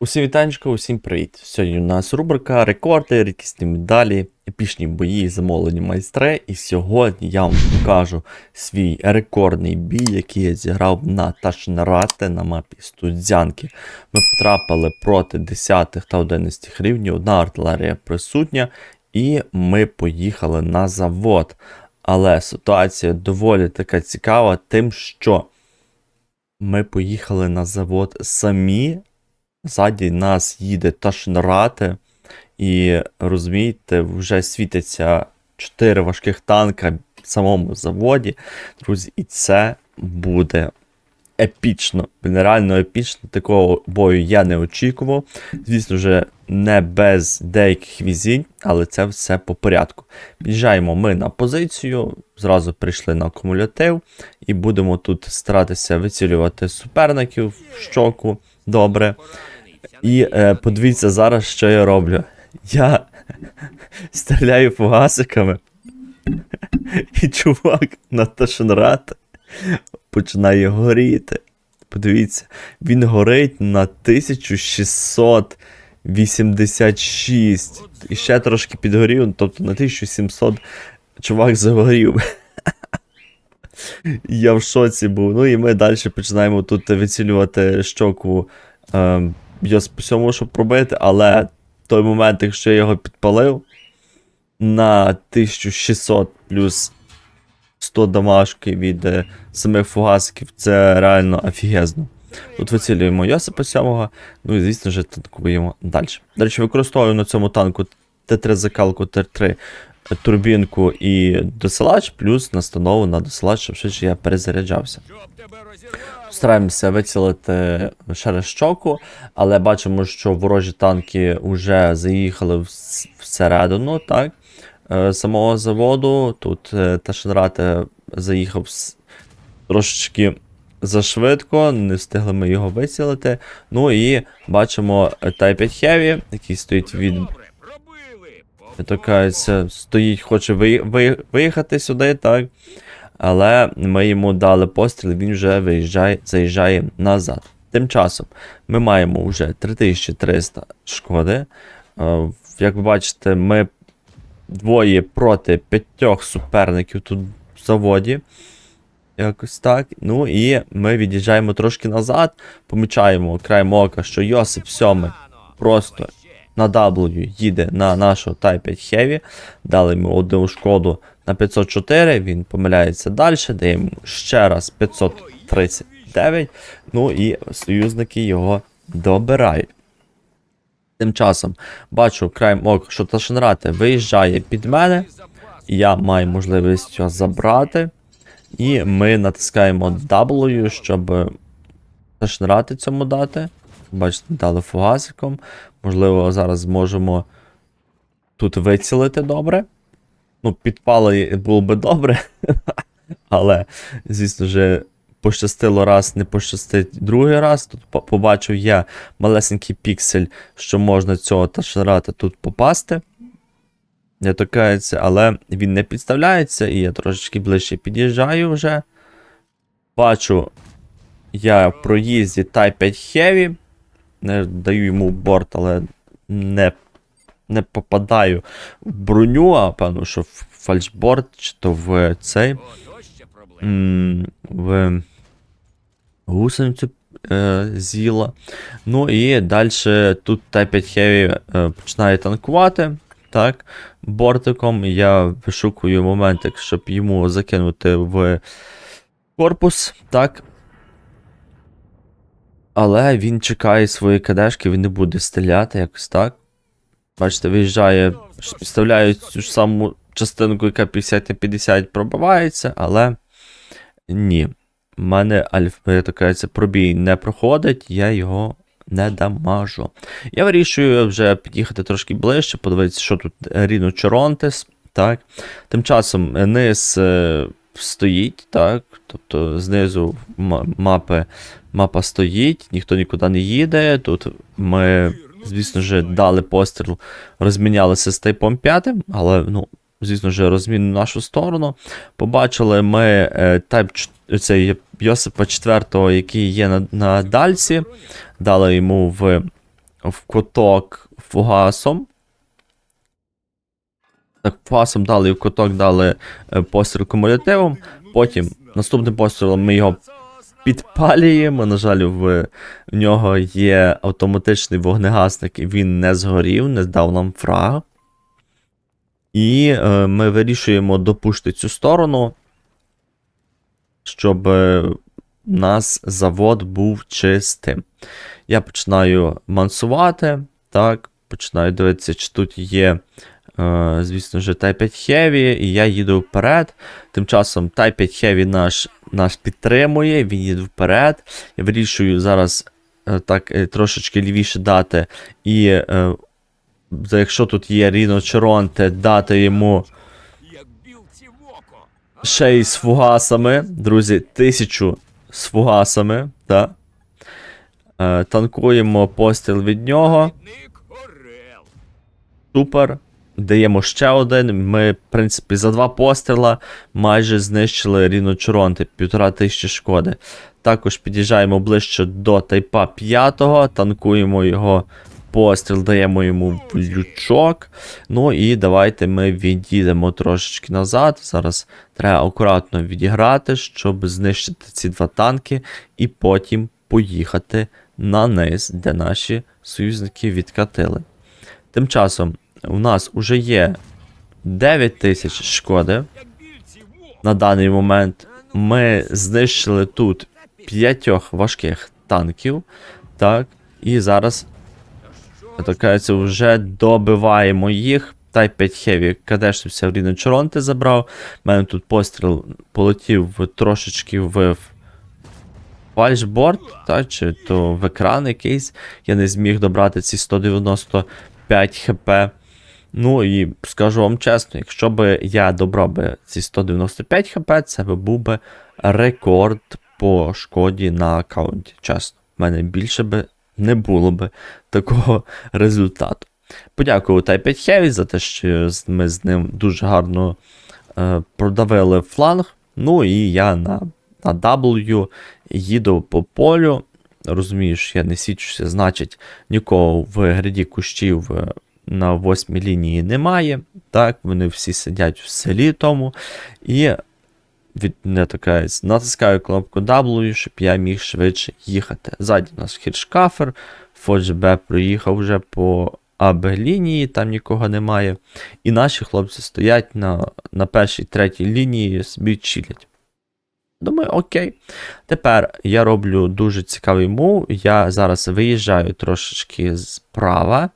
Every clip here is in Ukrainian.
Усім вітанечко, усім привіт. Сьогодні у нас рубрика рекорди, рідкісні медалі, епічні бої, замовлені майстри. І сьогодні я вам покажу свій рекордний бій, який я зіграв на Ташнарате на мапі Студзянки. Ми потрапили проти 10 та 11 рівнів, одна артилерія присутня, і ми поїхали на завод. Але ситуація доволі така цікава, тим, що ми поїхали на завод самі. Ззаді нас їде Ташнрате, і розумієте, вже світиться 4 важких танка в самому заводі. Друзі, і це буде епічно. Реально епічно. Такого бою я не очікував. Звісно, вже не без деяких візінь, але це все по порядку. Під'їжджаємо ми на позицію, зразу прийшли на акумулятив, і будемо тут старатися вицілювати суперників в щоку. Добре. І е, подивіться зараз, що я роблю. Я стріляю фугасиками, і чувак на Ташенрат починає горіти. Подивіться, він горить на 1686. І ще трошки підгорів, тобто на 1700 чувак загорів. Я в шоці був. Ну і ми далі починаємо тут вицілювати щоку. Е, я всьому, щоб пробити, але той момент, якщо я його підпалив на 1600 плюс 100 дамажки від е, самих фугасиків, це реально офігезно. Тут вицілюємо Йосипа 7, ну і звісно ж танкуємо далі. До речі, використовую на цьому танку Т3 закалку, Т3 турбінку і досилач, плюс настанову на досилач, щоб швидше я перезаряджався. Стараємося вицілити через щоку, але бачимо, що ворожі танки вже заїхали всередину, так? е, Самого заводу. Тут е, Ташенрате заїхав трошечки зашвидко, не встигли ми його вицілити. Ну і бачимо Type 5 Heavy, який стоїть від то стоїть, хоче ви, ви, виїхати сюди, так. Але ми йому дали постріл, він вже виїжджає, заїжджає назад. Тим часом ми маємо вже 3300 шкоди. Е, Як ви бачите, ми двоє проти п'ятьох суперників тут в заводі. Якось так. Ну і ми від'їжджаємо трошки назад, помічаємо краєм ока, що Йосип 7 просто на W їде на нашу Type 5 Heavy. Дали йому одну шкоду на 504, він помиляється далі, даємо ще раз 539. Ну і союзники його добирають. Тим часом бачу краєм ока, що Ташенрате виїжджає під мене. Я маю можливість його забрати. І ми натискаємо W, щоб Ташенрати цьому дати. Бачите, дали фугасиком. Можливо, зараз зможемо тут вицілити добре. Ну, підпали було би добре. Але, звісно ж, пощастило раз, не пощастить другий раз. Тут по- побачив я малесенький піксель, що можна цього ташерата тут попасти. Я токається, але він не підставляється, і я трошечки ближче під'їжджаю вже. Бачу, я в проїзді Type 5 Heavy. Не даю йому борт, але не, не попадаю в броню, а певно, що в фальшборд, чи то в цей. В гусеницю е, з'їла. Ну і далі тут Type 5 Heavy е, починає танкувати. Так, бортиком я вишукую моментик, щоб йому закинути в корпус. Так, але він чекає свої кадешки, він не буде стріляти якось так. Бачите, виїжджає, підставляє цю ж саму частинку, яка 50 на 50 пробивається, але ні. У мене альф, е, це пробій не проходить, я його не дамажу. Я вирішую вже під'їхати трошки ближче, подивитися, що тут Ріно Чоронтес. Так. Тим часом низ е, стоїть, так. Тобто знизу мапи Мапа стоїть, ніхто нікуди не їде. Тут ми, звісно ж, дали постріл, розмінялися з тайпом 5, але, ну, звісно ж, розмін в нашу сторону. Побачили ми е, тайп цей Йосипа 4, який є на, на дальці. Дали йому в в куток фугасом. Так, фугасом дали в куток дали е, постріл кумулятивом. Потім наступним пострілом ми його підпалюємо. На жаль, в, в нього є автоматичний вогнегасник, і він не згорів, не дав нам фраг. І е, ми вирішуємо допушити цю сторону, щоб е, нас завод був чистим. Я починаю мансувати, так, починаю дивитися, чи тут є, звісно ж, Type 5 Heavy, і я їду вперед. Тим часом Type 5 Heavy наш, наш підтримує, він їде вперед. Я вирішую зараз е, так е, трошечки лівіше дати. І е, якщо тут є Ріно Черонте, дати йому ще й з фугасами. Друзі, тисячу з фугасами. Так. Е, танкуємо постріл від нього. Супер. Даємо ще один. Ми, в принципі, за два постріла майже знищили Ріно Чоронти, півтора тисячі шкоди. Також під'їжджаємо ближче до тайпа 5, танкуємо його постріл, даємо йому в лючок. Ну і давайте ми відійдемо трошечки назад. Зараз треба акуратно відіграти, щоб знищити ці два танки, і потім поїхати на низ, де наші союзники відкатили. Тим часом у нас вже є 9 тисяч шкоди. На даний момент ми знищили тут п'ятьох важких танків. Так, і зараз, кажеться, вже добиваємо їх. Type 5 Heavy кадешився в Ріно Чоронти забрав. У мене тут постріл полетів трошечки в фальшборд, так, чи то в екран якийсь. Я не зміг добрати ці 195 хп. Ну і скажу вам чесно, якщо би я добрав би ці 195 хп, це би був би рекорд по шкоді на аккаунті. Чесно, в мене більше би не було би такого результату. Подякую Type 5 Heavy за те, що ми з ним дуже гарно е, продавили фланг. Ну і я на, на W їду по полю. Розумію, що я не свідчуся, значить, нікого в гряді кущів е, на восьмій лінії немає. Так, вони всі сидять в селі тому. І від, не така, натискаю кнопку W, щоб я міг швидше їхати. Ззаді у нас хіршкафер, Фодж Б проїхав вже по АБ лінії, там нікого немає. І наші хлопці стоять на, на першій, третій лінії, собі чилять. Думаю, окей. Тепер я роблю дуже цікавий мув. Я зараз виїжджаю трошечки справа.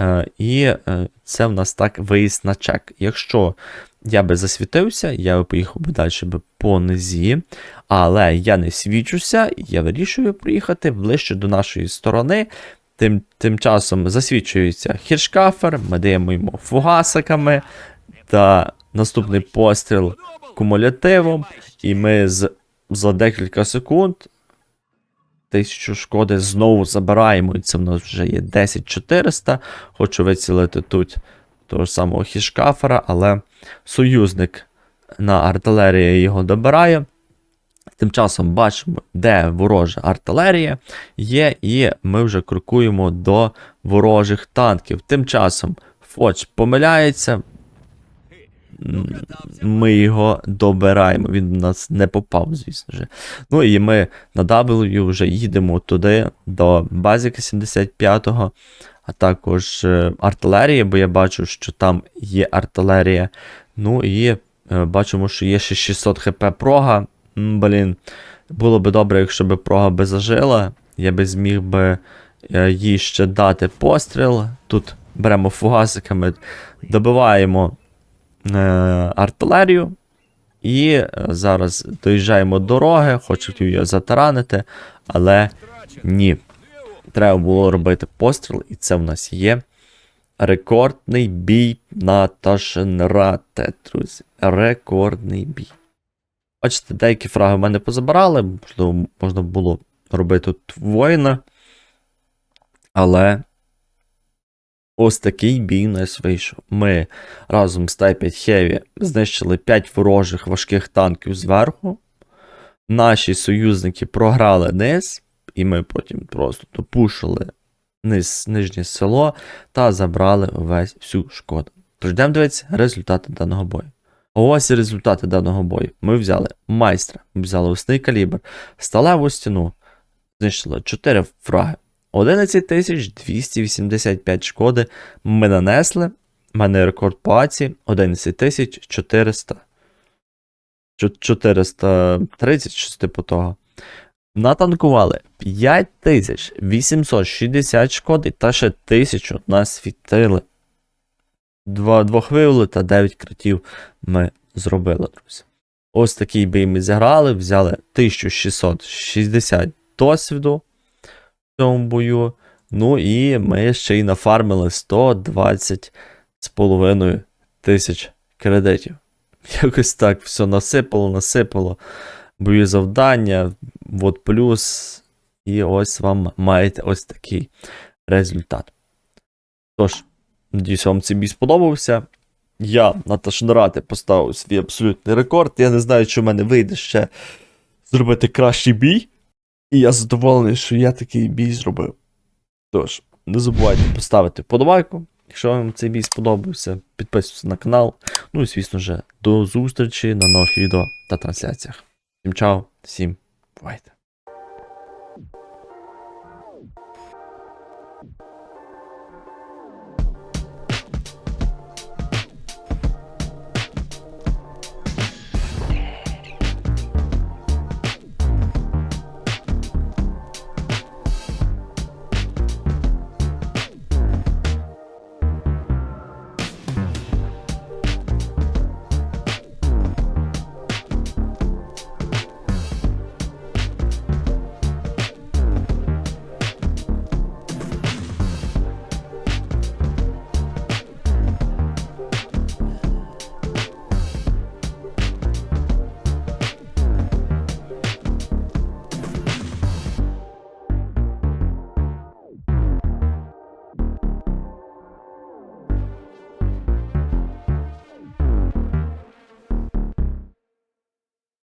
Е, і е, це в нас так виїзд на чек. Якщо я би засвітився, я би поїхав би далі би по низі, але я не свічуся, я вирішую приїхати ближче до нашої сторони. Тим, тим часом засвічується хіршкафер, ми даємо йому фугасиками та наступний постріл кумулятивом, і ми з, за декілька секунд тисячу шкоди знову забираємо, і це в нас вже є 10400. Хочу вицілити тут того ж самого хішкафера, але союзник на артилерії його добирає. Тим часом бачимо, де ворожа артилерія є, і ми вже крокуємо до ворожих танків. Тим часом Фоч помиляється. Ми його добираємо. Він в нас не попав, звісно ж. Ну і ми на W вже їдемо туди, до базіка 75-го, а також е, артилерія, бо я бачу, що там є артилерія. Ну і е, бачимо, що є ще 600 хп прога. Блін, було би добре, якщо б прога би зажила. Я би зміг би е, їй ще дати постріл. Тут беремо фугасиками, добиваємо артилерію. І е, зараз доїжджаємо дороги, хочу її затаранити, але ні. Треба було робити постріл, і це в нас є рекордний бій на Ташенрате, друзі. Рекордний бій. Бачите, деякі фраги в мене позабирали, можливо, можна було робити тут воїна. Але ось такий бій у нас вийшов. Ми разом з Type 5 Heavy знищили 5 ворожих важких танків зверху. Наші союзники програли низ, і ми потім просто допушили низ, нижнє село та забрали увесь всю шкоду. Тож йдемо дивитися результати даного бою. Ось і результати даного бою. Ми взяли майстра, ми взяли усний калібр, сталеву стіну, знищили 4 фраги. 11285 шкоди ми нанесли. У мене рекорд по аці 11400. Чо- 430, щось типу того. Натанкували 5860 шкоди та ще 1000 нас світили. Два, двох вивели та 9 критів ми зробили, друзі. Ось такий бій ми зіграли, взяли 1660 досвіду цьому бою. Ну і ми ще й нафармили 120 з половиною тисяч кредитів. Якось так все насипало, насипало. Бої завдання, от плюс. І ось вам маєте ось такий результат. Тож, надіюсь, вам цей бій сподобався. Я на Ташнарати поставив свій абсолютний рекорд. Я не знаю, чи в мене вийде ще зробити кращий бій. І я задоволений, що я такий бій зробив. Тож, не забувайте поставити вподобайку, якщо вам цей бій сподобався. Підписуйтесь на канал. Ну і, звісно ж, до зустрічі на нових відео та трансляціях. Всім чао, всім бувайте.